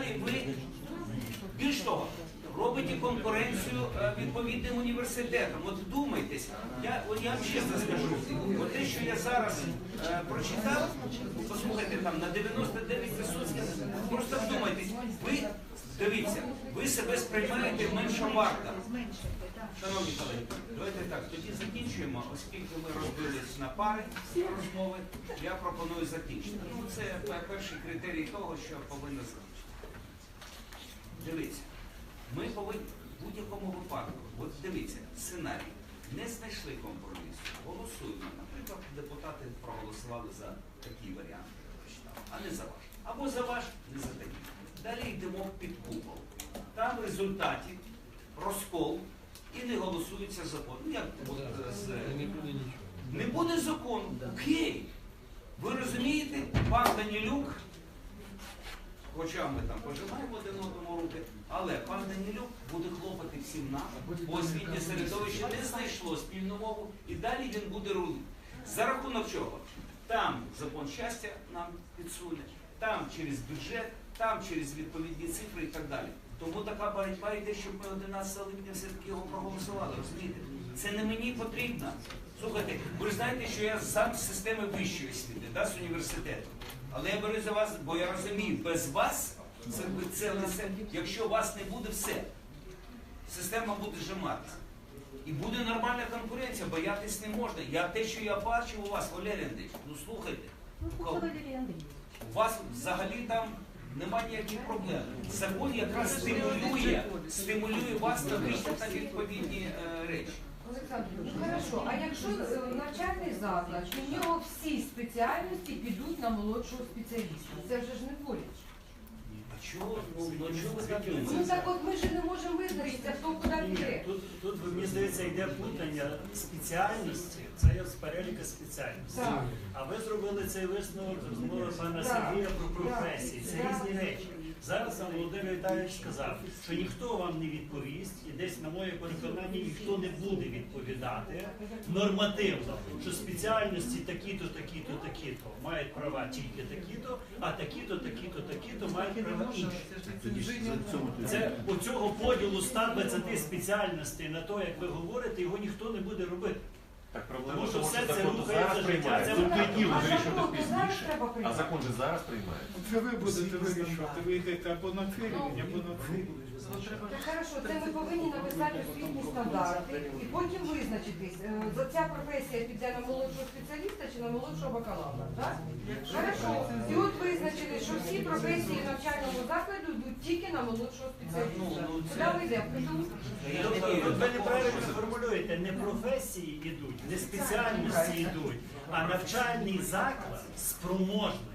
далі ви більш того, робите конкуренцію е, відповідним університетам. От вдумайтесь, я, от я вам чесно скажу, от те, що я зараз е, прочитав, послухайте там на 99%, просто вдумайтесь, ви дивіться, ви себе сприймаєте менше варто. Шановні колеги, давайте так, тоді закінчуємо, оскільки ми розбились на пари розмови, я пропоную закінчити. Ну, це перший критерій того, що повинно закінчити. Дивіться, ми повинні в будь-якому випадку, от дивіться, сценарій, не знайшли компромісу, голосуємо. Наприклад, депутати проголосували за такий варіант, а не за ваш. Або за ваш, не за такий. Далі йдемо під купол. Там в результаті розкол і не голосується закон. Ну, як от, е, з, не буде закону. Окей. Ви розумієте, пан Данілюк, хоча ми там пожимаємо один одному руки, але пан Данілюк буде хлопати всім нам, бо освітнє середовище не знайшло спільну мову, і далі він буде рулити. За рахунок чого? Там закон щастя нам підсуне, там через бюджет, там через відповідні цифри і так далі. Тому така боротьба йде, щоб ми 11 липня все-таки його проголосували. Розумієте? Це не мені потрібно. Слухайте, ви ж знаєте, що я сам з системи вищої освіти, да, з університету. Але я беру за вас, бо я розумію, без вас це, це лише, якщо вас не буде, все. Система буде зжиматися. І буде нормальна конкуренція, боятись не можна. Я те, що я бачу у вас, Валерій Андрійович, ну слухайте, у кого- у вас взагалі там немає ніяких проблем. Закон якраз стимулює, стимулює вас на вийти на відповідні е, речі. Олександр, ну хорошо, а якщо е, навчальний заклад, у нього всі спеціальності підуть на молодшого спеціаліста, це вже ж не. А чого, ну, ну, чого ви так Ну так от ми ж не можемо визначитися, хто куди піде. Тут, тут мені здається йде плутання спеціальності, це є з переліка спеціальності. Так. А ви зробили цей висновок розмови пана Сергія про професії. Це різні речі. Зараз Володимир Віталійович сказав, що ніхто вам не відповість, і десь на моє переконання ніхто не буде відповідати нормативно, що спеціальності такі-то, такі-то, такі-то мають права тільки такі-то, а такі-то, такі-то, такі-то мають права інші. Це оцього поділу 120 спеціальностей на те, як ви говорите, його ніхто не буде робити. Так проблема Тому що все це закон рухається зараз життя, приймається. це Тільки діло А вирішувати закон зараз пізніше. треба А приймати. закон же зараз приймається. Це ви будете вирішувати, ви йдете або на фірмі, або на фірмі. Так хорошо, це ми повинні написати освітні стандарти і потім визначитись, е, за ця професія піде на молодшого спеціаліста чи на молодшого бакалавра, так? Хорошо. І от визначили, що всі професії навчального закладу йдуть тільки на молодшого спеціаліста. Куди ми йдемо? Тобто ви неправильно формулюєте, не професії йдуть, не спеціальності йдуть, а навчальний заклад спроможний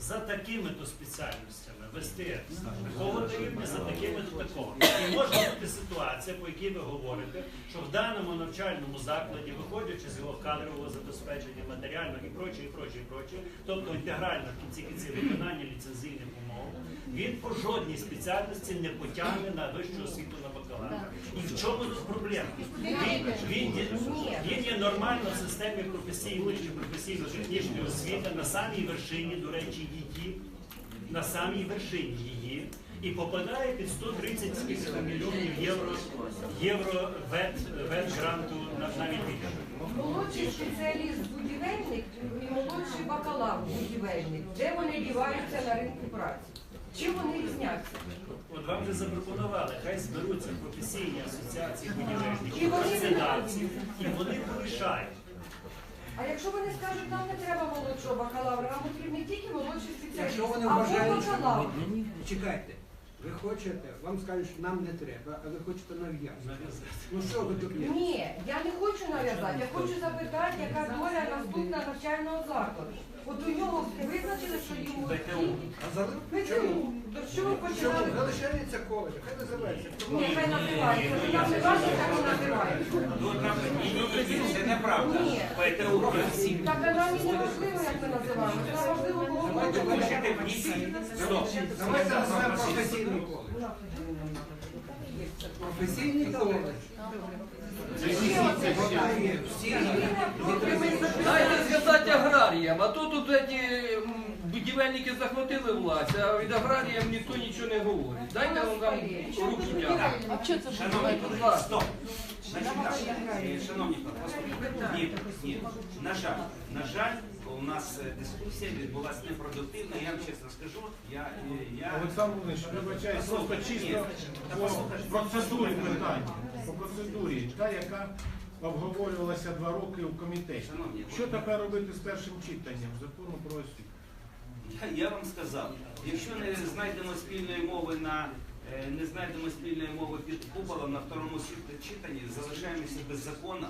за такими-то спеціальностями вести такого рівня, за такими-то такого. І може бути ситуація, по якій ви говорите, що в даному навчальному закладі, виходячи з його кадрового забезпечення, матеріального і проче, і проче, і проче, тобто інтегрально в кінці кінці виконання ліцензійних умов, він по жодній спеціальності не потягне на вищу освіту на бакалавра. І в чому тут проблема? Він, він, є- він є нормально в системі професійної чи професійно-технічної освіти на самій вершині, до речі, її, на самій вершині її. І попадає під 130 скільки мільйонів євро, євро вет, вет гранту на навіть більше. Молодший спеціаліст будівельник і молодший бакалавр будівельник. Де вони діваються на ринку праці? Чим вони різняться? От вам вже запропонували, хай зберуться професійні асоціації будівельників, працедавців, і вони порішають. А якщо вони скажуть, нам не треба молодшого бакалавра, нам потрібні тільки молодший спеціаліст. Якщо вони Або вважають, що бакалавр. чекайте, ви хочете, вам скажуть, що нам не треба, а ви хочете нав'язати. Ну що ви тут? Ні, я не хочу нав'язати, я хочу запитати, яка доля наступного навчального закладу. От у нього визначили, що йому. А за ПТУ. То що ви Чому? Залишається коледж, хай називається. Ні, хай називається. Нам не бачите, як він називається. Ну, це неправда. Ні. ПТУ. Так а нам і не важливо, як ми називаємо. Нам важливо, кого ми Ви хочемо. хочете всі? Стоп. Давайте називаємо професійний коледж. Професійний коледж. Дайте сказати аграріям, а то тут ці будівельники захватили власть, а від аграріям ніхто нічого не говорить. Дайте вам там руку тягнути. А що це Шановні Будь колеги, стоп. Значить так, е, шановні колеги. Ні, ні. На жаль, на жаль, у нас е, дискусія відбулася непродуктивна. Я вам чесно скажу, я, е, я... Олександр Володимирович, вибачаюсь, просто чисто по процедурі питання. По процедурі, та, яка обговорювалася два роки в комітеті. Шановні, Що тепер робити з першим читанням закону про освіту? Я, я вам сказав, якщо не знайдемо спільної мови на е, не знайдемо спільної мови під куполом на второму читанні, залишаємося без закону.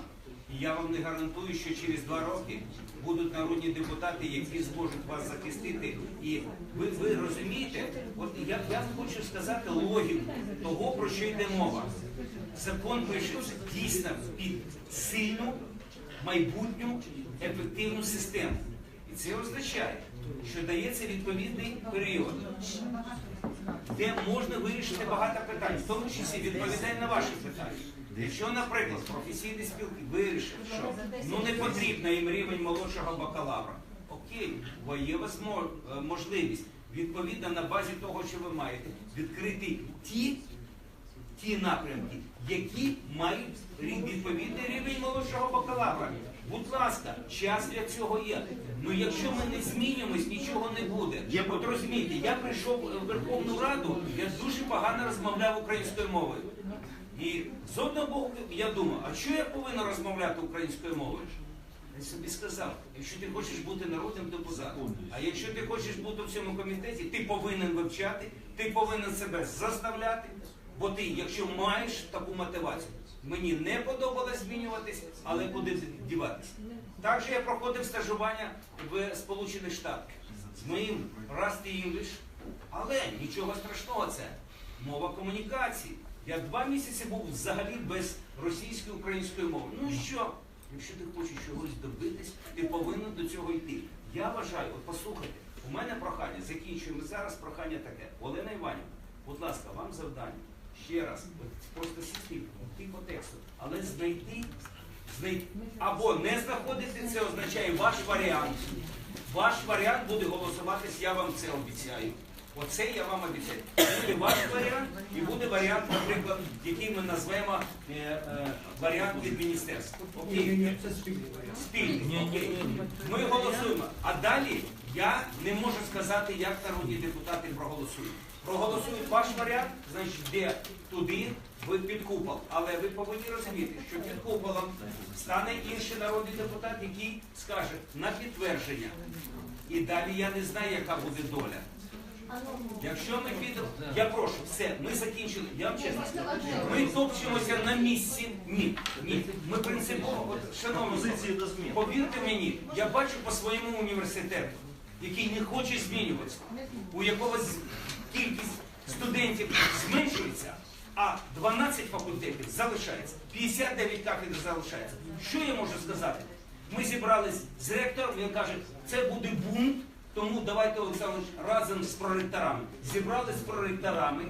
І я вам не гарантую, що через два роки будуть народні депутати, які зможуть вас захистити. І ви, ви розумієте, от я, я хочу сказати логіку того, про що йде мова. Закон пишеться дійсно під сильну, майбутню, ефективну систему. І це означає, що дається відповідний період, де можна вирішити багато питань, в тому числі відповідає на ваші питання. Якщо, наприклад, професійні спілки вирішать, що ну не потрібно їм рівень молодшого бакалавра, окей, бо є у вас е, можливість відповідно на базі того, що ви маєте, відкрити ті ті напрямки, які мають відповідний рівень молодшого бакалавра. Будь ласка, час для цього є. Ну якщо ми не змінюємось, нічого не буде. От розумієте, я прийшов в Верховну Раду, я дуже погано розмовляв українською мовою. І з одного боку я думаю, а що я повинен розмовляти українською мовою? Я собі сказав, якщо ти хочеш бути народним депутатом, а якщо ти хочеш бути в цьому комітеті, ти повинен вивчати, ти повинен себе заставляти, бо ти, якщо маєш таку мотивацію, мені не подобалось змінюватись, але куди діватися. Також я проходив стажування в Сполучених Штатах з моїм Rusty English, але нічого страшного це мова комунікації. Я два місяці був взагалі без російської української мови. Ну що? Якщо ти хочеш чогось добитись, ти повинен до цього йти. Я вважаю, от послухайте, у мене прохання, закінчуємо зараз прохання таке. Олена Іванівна, будь ласка, вам завдання. Ще раз, от просто сісти, йти по тексту, але знайти, знайти або не знаходити, це означає ваш варіант. Ваш варіант буде голосуватись, я вам це обіцяю. Оце я вам обіцяю. Буде ваш варіант і буде варіант, наприклад, який ми назвемо е, е, варіант від міністерства. Ні, ні, Окей, ні, це спільний варіант. спільний. Окей. Ми голосуємо. А далі я не можу сказати, як народні депутати проголосують. Проголосують ваш варіант, значить, де туди, ви під купол. Але ви повинні розуміти, що під куполом стане інший народний депутат, який скаже на підтвердження. І далі я не знаю, яка буде доля. Якщо ми підемо, я прошу, все, ми закінчили. Я вам чесно скажу. Ми топчемося на місці. Ні, ні. Ми принципово, от, шановні, повірте мені, я бачу по своєму університету, який не хоче змінюватися, у якого кількість студентів зменшується, а 12 факультетів залишається, 59 кафедр залишається. Що я можу сказати? Ми зібрались з ректором, він каже, це буде бунт. Тому давайте, Олександр, разом з проректорами. Зібрали з проректорами,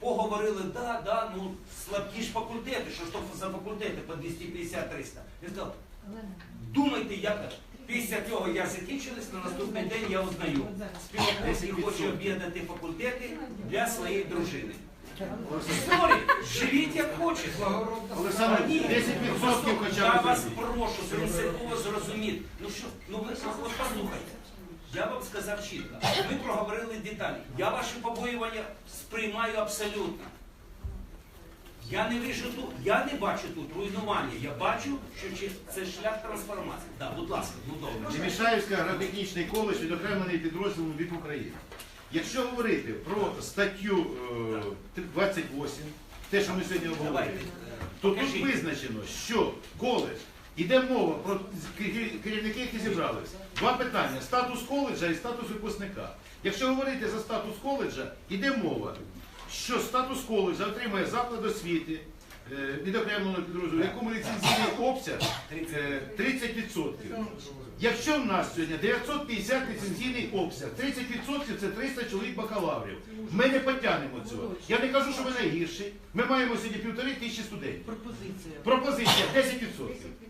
поговорили, да, да, ну слабкі ж факультети, що ж то за факультети по 250-300. Він сказав, думайте, як після цього я закінчилась, на наступний день я узнаю. Співак, який хоче об'єднати факультети для своєї дружини. Сорі, живіть як хочете. Олександр, 10% хоча Я вас прошу принципово зрозуміти. Ну що, ну ви послухайте. Я вам сказав чітко. Ми проговорили деталі. Я ваші побоювання сприймаю абсолютно. Я не вижу тут, я не бачу тут руйнування. Я бачу, що це шлях трансформації. Так, будь ласка, ну добре. Немішаївський агротехнічний коледж відокремлений підрозділом від України. Якщо говорити про статтю е, 28, те, що ми сьогодні обговорюємо, е, то тут визначено, що коледж, іде мова про керівники, які зібралися. Два питання: статус коледжа і статус випускника. Якщо говорити за статус коледжа, іде мова, що статус коледжа отримає заклад освіти е, відокремленого підрозділу, якому ліцензійний обсяг е, 30%. Якщо в нас сьогодні 950 ліцензійний обсяг, 30% це 300 чоловік бакалаврів. Ми не потягнемо цього. Я не кажу, що ми найгірші. Ми маємо сьогодні півтори тисячі студентів. Пропозиція. Пропозиція 10%.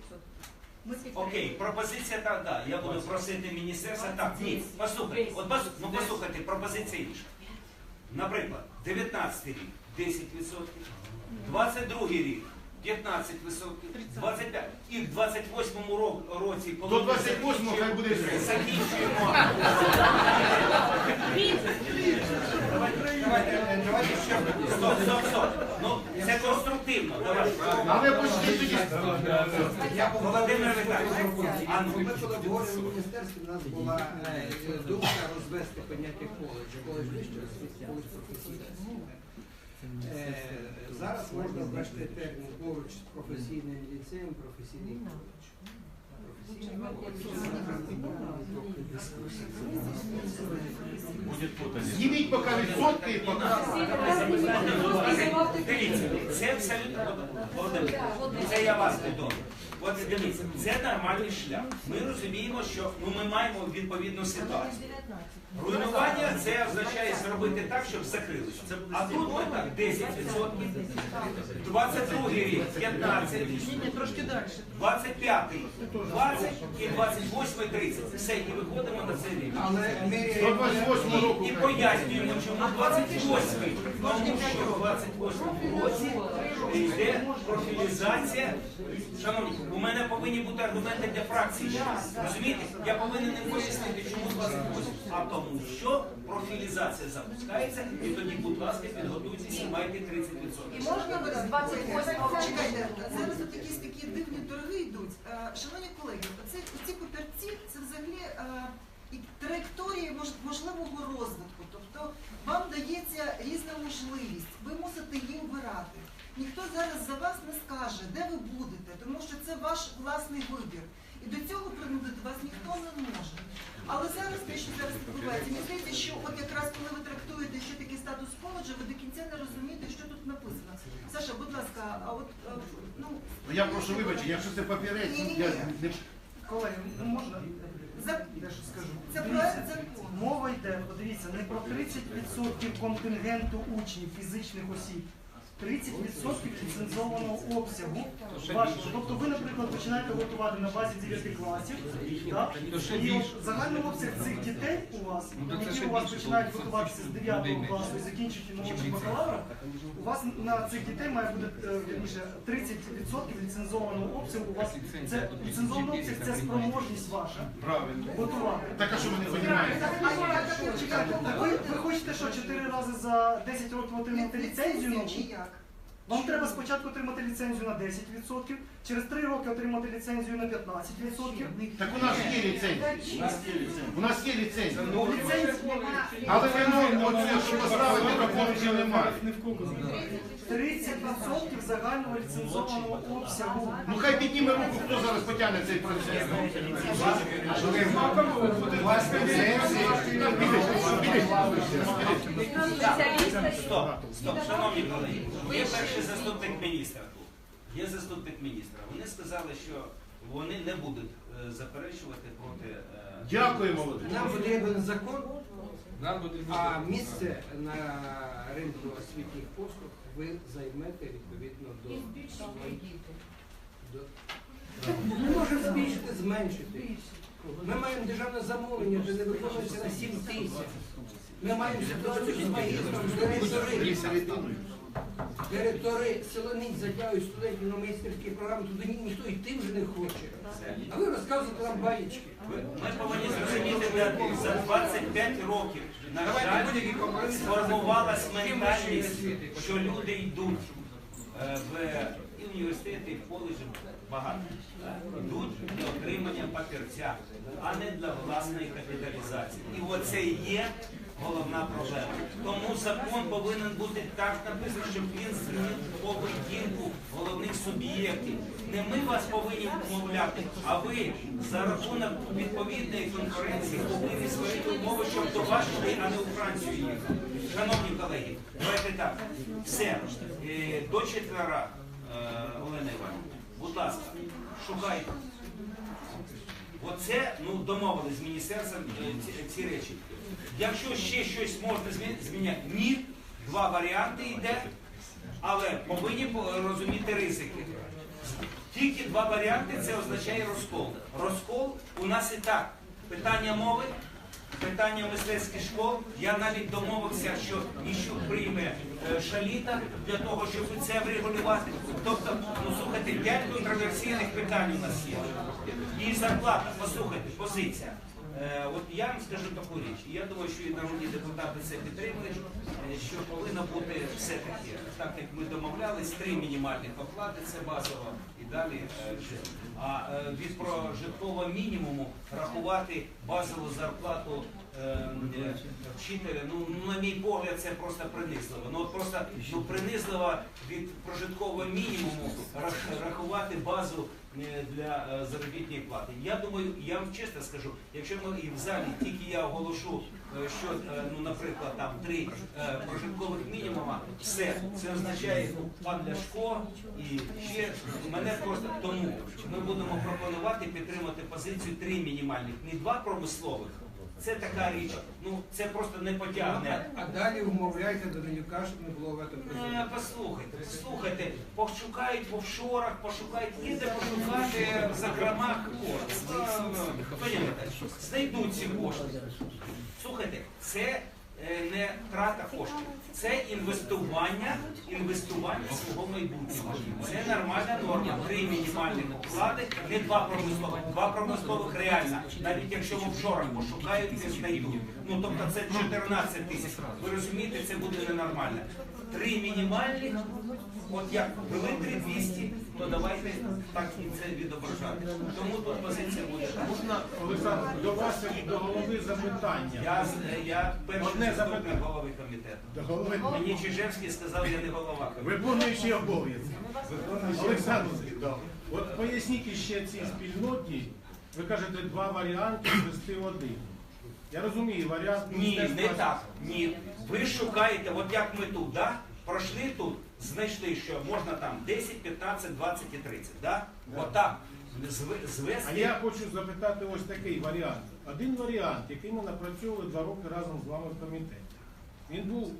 Окей, пропозиція так, да. Я буду просити міністерства. Так, ні, послухайте, от пос- ну послухайте, пропозиція інша. Наприклад, 19 рік 10%, 22 рік 15%, 25 і в 28 ро- році, коли До 28-го хай буде все. закінчуємо. Давайте, ще. Стоп, стоп, стоп. Ну, це конструктивно. Давай. Але почти тоді. Володимир Віталійович, а ну. Ми коли обговорювали в міністерстві, у нас була е, думка розвести поняття коледж. Коледж освіта. Е, Зараз можна ввести термін поруч з професійним ліцеєм, професійний коледж. Зніміть поки відсотки, і поки. Дивіться, це абсолютно Володимир, це я вас повідомлю. От дивіться, це нормальний шлях. Ми розуміємо, що ну, ми маємо відповідну ситуацію. Руйнування це означає зробити так, щоб закрилося. А тут ми так 10%, 22 рік 15, Трошки далі. 25, 20 і 28, 30. Все, і виходимо на цей рік. Але ми До 28 року. І пояснюємо, чому 28 тому що в 28 році йде профілізація. Шановні, у мене повинні бути аргументи для фракції. Розумієте? Я повинен їм пояснити, чому 28. А тому, що профілізація запускається, і тоді, будь ласка, підготуйтеся і майте 30%. І можна буде з 28 Чекайте, зараз от якісь такі дивні торги йдуть. Е, Шановні колеги, оце, ці папірці це взагалі е, і траєкторії можливого розвитку. Тобто вам дається різна можливість, ви мусите її обирати. Ніхто зараз за вас не скаже, де ви будете, тому що це ваш власний вибір. І до цього принудити вас ніхто не може. Але зараз те, що зараз відбувається, мені здається, що от якраз коли ви трактуєте, що таке статус коледжу, ви до кінця не розумієте, що тут написано. Саша, будь ласка, а от е, ну Ну, Я прошу вибачення, якщо це папірець, я не Колеги, ну можна за я що скажу? це проект закону. Мова йде, подивіться, не про 30% контингенту учнів фізичних осіб. 30% ліцензованого обсягу вашого. Тобто ви, наприклад, починаєте готувати на базі 9 класів, так? і от загальний обсяг цих дітей у вас, які у вас починають готуватися з 9 класу і закінчують молодшим бакалавром, у вас на цих дітей має бути е, вірніше 30% ліцензованого обсягу. У вас це ліцензований обсяг це спроможність ваша правильно. готувати. Так а що ви не розумієте? Чекайте, ви, ви хочете що, 4 рази за 10 років отримати ліцензію? Вам треба спочатку отримати ліцензію на 10%, через 3 роки отримати ліцензію на 15%. Так у нас є ліцензія. У нас є ліцензія. Ну, Але вино оце, що поставити, то немає. 30% загального ліцензованого обсягу. Ну хай підніме руку, хто зараз потягне цей процес. Стоп, стоп, шановні колеги. Є заступник міністра тут. Є заступник міністра. Вони сказали, що вони не будуть е, заперечувати проти. е, Дякуємо, Володимир. нам потрібен закон, Нам буде а місце на ринку освітніх послуг ви займете відповідно до до- Ми можемо збільшити, зменшити. Ми маємо державне замовлення, де не виконується на 7 тисяч. Ми маємо ситуацію з магістром, директори. Директори силоміць затягують студентів на майстерські програми, туди ні- ніхто йти вже не хоче. А ви розказуєте нам баєчки. Ми повинні зрозуміти, за 25 років, на жаль, сформувалась ментальність, що люди йдуть е, в і університети, і в коледжі, багато. Йдуть для отримання папірця, а не для власної капіталізації. І оце і є головна проблема. Тому закон повинен бути так написаний, щоб він змінив поведінку головних суб'єктів. Не ми вас повинні вмовляти, а ви за рахунок відповідної конкуренції повинні створити умови, щоб до вас йшли, а не у Францію їхали. Шановні колеги, давайте так. Все, Е, до четвера, е, Олена Іванівна, будь ласка, шукайте. Оце ну домовились з міністерством е, ці, ці речі. Якщо ще щось можна змі- зміняти, ні, два варіанти йде, але повинні розуміти ризики. Тільки два варіанти це означає розкол. Розкол у нас і так. Питання мови, питання мистецьких школ. Я навіть домовився, що Іщук прийме е, шаліта для того, щоб це врегулювати. Тобто, ну слухайте, п'ять контроверсійних питань у нас є. І зарплата, послухайте, позиція. Е, От я вам скажу таку річ. Я думаю, що і народні депутати це підтримують, е, що повинно бути все-таки, так як ми домовлялись, три мінімальних оплати, це базово, і далі е. А від прожиткового мінімуму рахувати базову зарплату вчителя, ну на мій погляд, це просто принизливо. Ну просто ну принизливо від прожиткового мінімуму рахувати базу для е, заробітної плати. Я думаю, я вам чесно скажу, якщо ми і в залі тільки я оголошу, е, що е, ну, наприклад, там три прожиткових мінімума, все це означає ну, пан Ляшко і ще мене просто тому ми будемо пропонувати підтримати позицію три мінімальних, не два промислових. Це така річ. Ну це просто не потягне. А далі умовляйте до Данюка, щоб не було вето Е. Послухайте, послухайте, пошукають в офшорах, пошукають, є де пошукати в закромах кошти. Знайдуть ці кошти. Слухайте, це не трата коштів, це інвестування, інвестування свого майбутнього. Це нормальна норма. Три мінімальні вклади, не два промислових. Два промислових реально. Навіть якщо в офшорах пошукають, не знайдуть. Ну тобто це 14 тисяч. Ви розумієте, це буде ненормально. Три мінімальні, от як ввели 3200, то давайте так і це відображати. Тому тут позиція буде. Можна, Олександр, до вас як до голови запитання. Я, з- я перший заступник запитання. голови комітету. До голови Мені Чижевський сказав, я не голова комітету. виконуючий обов'язки. Олександр, от поясніть ще цій спільноті, ви кажете, два варіанти звести в один. Я розумію, варіант Ні, не Міністерства- так. Ні. Ви шукаєте, от як ми тут, да? пройшли тут, знайшли, що можна там 10, 15, 20 і 30. Да? Отак. Зв- А я хочу запитати ось такий варіант. Один варіант, який ми напрацьовували два роки разом з вами в комітеті. Він був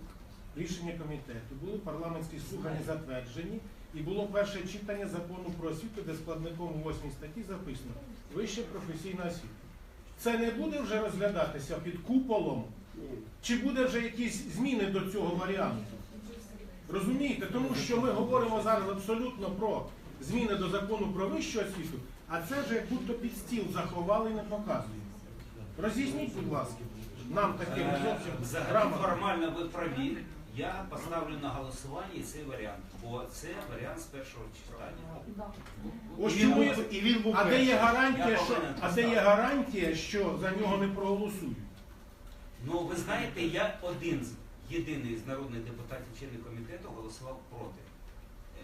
рішення комітету, були парламентські слухання затверджені, і було перше читання закону про освіту, де складником у 8 статті записано вища професійна освіта. Це не буде вже розглядатися під куполом, чи буде вже якісь зміни до цього варіанту? Розумієте, тому що ми говоримо зараз абсолютно про зміни до закону про вищу освіту, а це вже як будто під стіл заховали і не показують. Роз'ясніть, будь ласка, нам таким Е, зовсім Взагалі грамотно. формально ви праві. Я поставлю на голосування цей варіант, бо це варіант з першого читання. Ось чому і він був а де є перший. гарантія, Я що повинен а де є поставити. гарантія, що за нього не проголосують? Ну, ви знаєте, я один з єдиний з народних депутатів членів комітету голосував проти.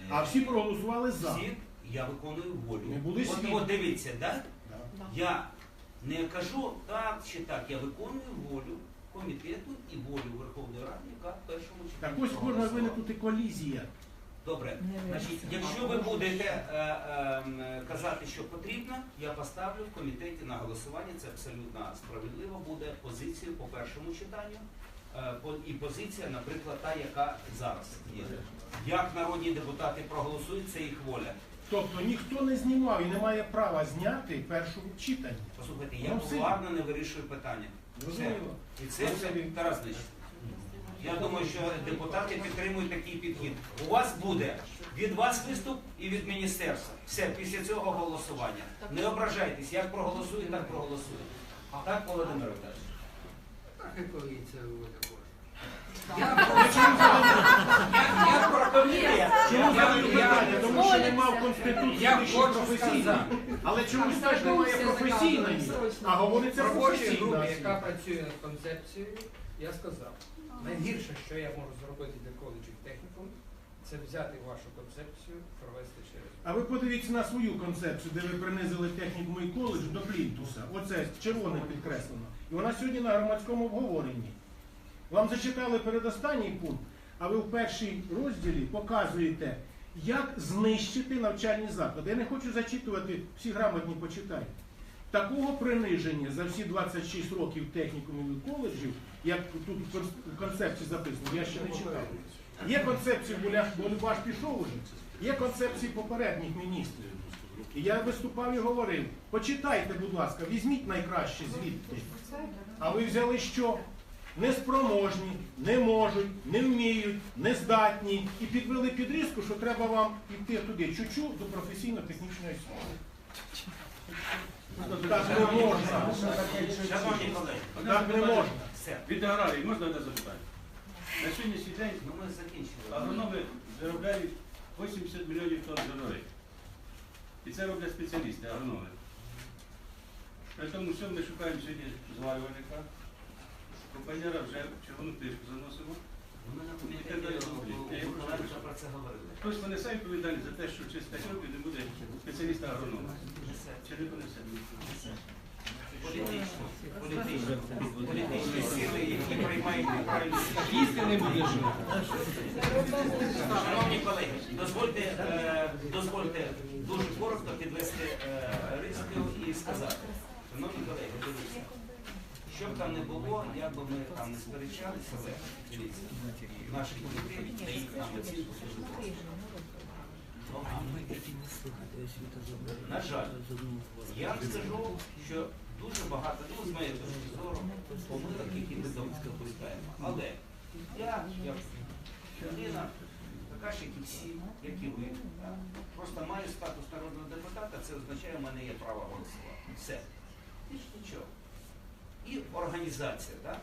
Е, А всі проголосували за. всі я виконую волю. Ми були от, от дивіться, да? Да. я не кажу так чи так, я виконую волю комітету і волю Верховної Ради, яка в першому Так ось можна проголосувала. виникнути колізія. Добре, значить, якщо ви будете е, е, казати, що потрібно, я поставлю в комітеті на голосування. Це абсолютно справедливо буде позицію по першому читанню. Е, І позиція, наприклад, та, яка зараз є. Як народні депутати проголосують, це їх воля. Тобто ніхто не знімав і не має права зняти першому читанні. Послухайте, я Ну, поварно не вирішую питання. Все. І це все Тарас Дич. Я думаю, що депутати підтримують такий підхід. У вас буде від вас виступ і від міністерства. Все, після цього голосування. Не ображайтесь, як проголосують, так проголосують. Так, Володимир Віталійович? У також. Чому Я- задаю я- Тому що немає в Конституції Я вищої хочу професійної. сказати. Але чомусь теж немає професійної, а говориться В робочій професійна. групі, яка працює над концепцією, я сказав, найгірше, що я можу зробити для коледжів технікум, це взяти вашу концепцію, провести через. А ви подивіться на свою концепцію, де ви принизили технікум і коледж до плінтуса. Оце червоним підкреслено. І вона сьогодні на громадському обговоренні. Вам зачитали передостанній пункт, а ви в першій розділі показуєте, як знищити навчальні заклади. Я не хочу зачитувати, всі грамотні почитають. Такого приниження за всі 26 років технікумів і коледжів, як тут в концепції записано, я ще не читав. Є концепції Буля- Болюбаш пішов уже, є концепції попередніх міністрів. І я виступав і говорив, почитайте, будь ласка, візьміть найкраще звідти. А ви взяли що? Неспроможні, не можуть, не вміють, не здатні. І підвели підрізку, що треба вам йти туди чучу до професійно-технічної освіти. Так не можна. Так не можна. Від аграрії можна одне запитання? На сьогоднішній день Ну ми закінчили. агрономи заробляють 80 мільйонів тонн зернових. І це роблять спеціалісти, агрономи. При тому, що ми шукаємо сьогодні зварювальника, компаньора вже червону книжку заносимо. Ми на комітеті про це говорили. Хтось понесе відповідальність за те, що через 5 років не буде спеціаліста агронома. Чи не понесе? Політично, політично, Їсти не будеш. Шановні колеги, дозвольте, е, дозвольте дуже коротко підвести е, риску і сказати. Шановні колеги, дивіться, що б там не було, як би ми там не сперечалися, але дивіться, наші колективи дають нам оцінку дуже просто. На жаль, я вам скажу, що дуже багато, ну, з моєї точки зору, помилок, які ми допускаємо. Але я, як людина, така ж, як і всі, як і ви, так, просто маю статус народного депутата, це означає, в мене є право голосувати. Все. Більш нічого. І організація так,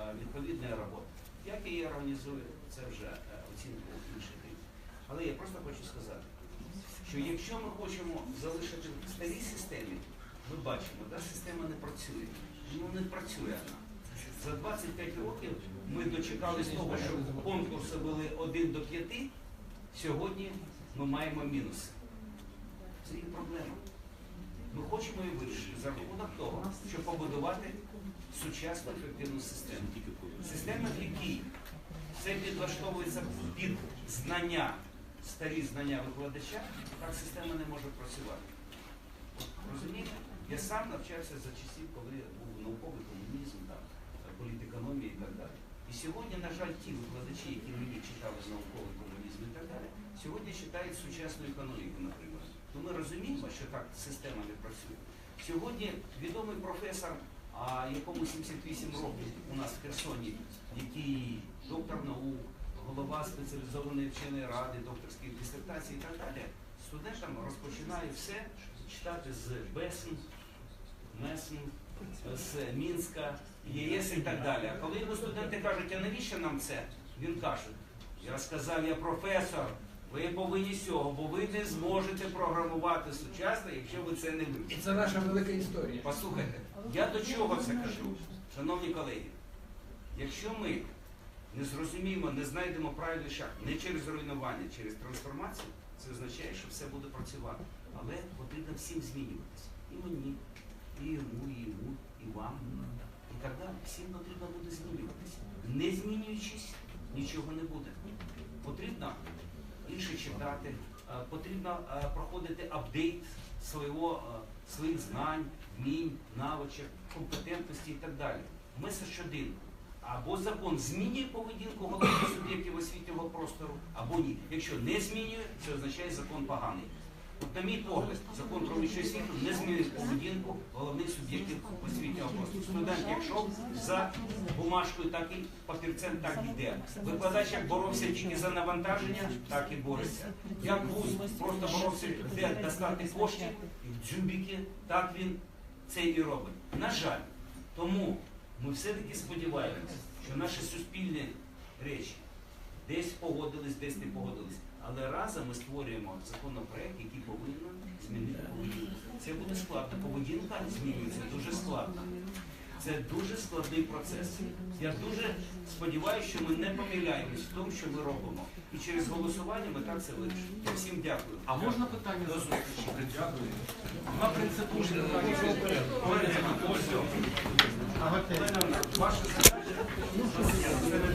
е, відповідної роботи. Як я її організую, це вже е, оцінка інших рівень. Але я просто хочу сказати, що якщо ми хочемо залишити в старій системі, ми бачимо, да, система не працює. Ну не працює вона. За 25 років ми дочекались того, що конкурси були 1 до 5, сьогодні ми маємо мінуси. Це є проблема. Ми хочемо її вирішити за рахунок того, щоб побудувати сучасну ефективну систему. Система, в якій все підлаштовується під знання, старі знання викладача, так система не може працювати. Розумієте? Я сам навчався за часів, коли був науковий комунізм, там, політекономія і так далі. І сьогодні, на жаль, ті викладачі, які мені читали науковий комунізм і так далі, сьогодні читають сучасну економіку, наприклад. Ну ми розуміємо, що так система не працює. Сьогодні відомий професор, а якому 78 років у нас в Херсоні, який доктор наук, голова спеціалізованої вченої ради, докторських дисертацій і так далі, студентам розпочинає все читати з Бесен, Месн, з Мінська, ЄС і так далі. А коли йому студенти кажуть, а навіщо нам це? Він каже, я сказав, я професор, ви повинні з цього, бо ви не зможете програмувати сучасно, якщо ви це не І це наша велика історія. Послухайте, я до чого це кажу, шановні колеги. Якщо ми не зрозуміємо, не знайдемо правильний шлях, не через руйнування, через трансформацію, це означає, що все буде працювати. Але потрібно всім змінюватися. І мені, і йому, і йому, і вам, і так далі. Всім потрібно буде змінюватися. Не змінюючись, нічого не буде. Потрібно інше читати, е, потрібно е, проходити апдейт свого, е, своїх знань, вмінь, навичок, компетентності і так далі. Меседж один. Або закон змінює поведінку головних суб'єктів освітнього простору, або ні. Якщо не змінює, це означає закон поганий. На мій погляд, закон про вищу освіту не змінює поведінку головних суб'єктів освітнього простору. Студент, якщо за бумажкою, так і папірцем так йде. Викладач як боровся тільки за навантаження, так і бореться. Як вуз просто боровся, де достати коштів, і в дзюбіки, так він це і робить. На жаль, тому ми все-таки сподіваємося, що наші суспільні речі десь погодились, десь не погодились. Але разом ми створюємо законопроект, який повинен змінити поведінку. Це буде складно. Поведінка змінюється дуже складно. Це дуже складний процес. Я дуже сподіваюся, що ми не помиляємось в тому, що ми робимо. І через голосування ми так це вирішимо. Я всім дякую. А можна питання До зустрічі. Дякую. Два принципові питання. Ваша задача